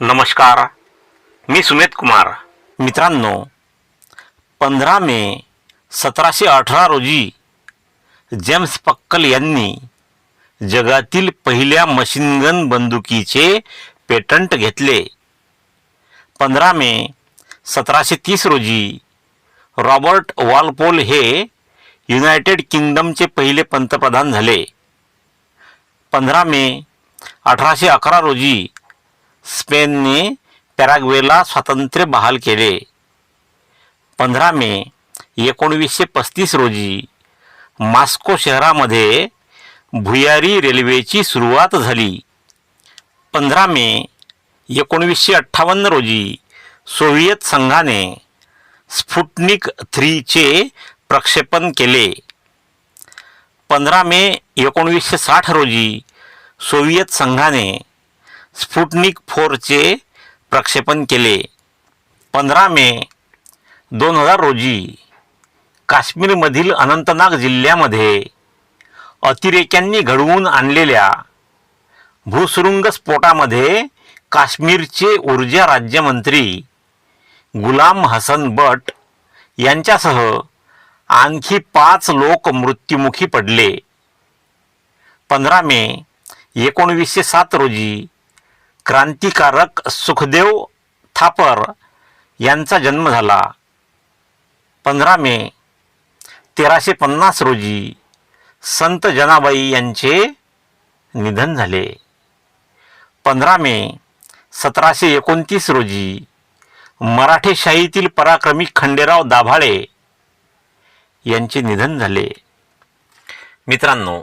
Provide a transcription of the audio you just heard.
नमस्कार मी सुमेध कुमार. मित्रांनो पंधरा मे सतराशे अठरा रोजी जेम्स पक्कल यांनी जगातील पहिल्या मशीनगन बंदुकीचे पेटंट घेतले. पंधरा मे सतराशे तीस रोजी रॉबर्ट वॉलपोल हे युनायटेड किंगडमचे पहिले पंतप्रधान झाले. पंधरा मे अठराशे अकरा रोजी स्पेनने पॅराग्वेला स्वातंत्र्य बहाल केले. पंधरा मे एकोणवीसशे पस्तीस रोजी मॉस्को शहरामध्ये भुयारी रेल्वेची सुरुवात झाली. पंधरा मे एकोणवीसशे अठ्ठावन्न रोजी सोव्हिएत संघाने स्फुटनिक थ्रीचे प्रक्षेपण केले. पंधरा मे एकोणवीसशे साठ रोजी सोव्हिएत संघाने स्फुटनिक फोरचे प्रक्षेपण केले. पंधरा मे दोन हजार रोजी काश्मीरमधील अनंतनाग जिल्ह्यामध्ये अतिरेक्यांनी घडवून आणलेल्या भूसुरुंग स्फोटामध्ये काश्मीरचे ऊर्जा राज्यमंत्री गुलाम हसन बट यांच्यासह आणखी पाच लोक मृत्युमुखी पडले. पंधरा मे एकोणवीसशे सात रोजी क्रांतिकारक सुखदेव थापर यांचा जन्म झाला. पंधरा मे तेराशे पन्नास रोजी संत जनाबाई यांचे निधन झाले. पंधरा मे सतराशे एकोणतीस रोजी मराठेशाहीतील पराक्रमी खंडेराव दाभाळे यांचे निधन झाले. मित्रांनो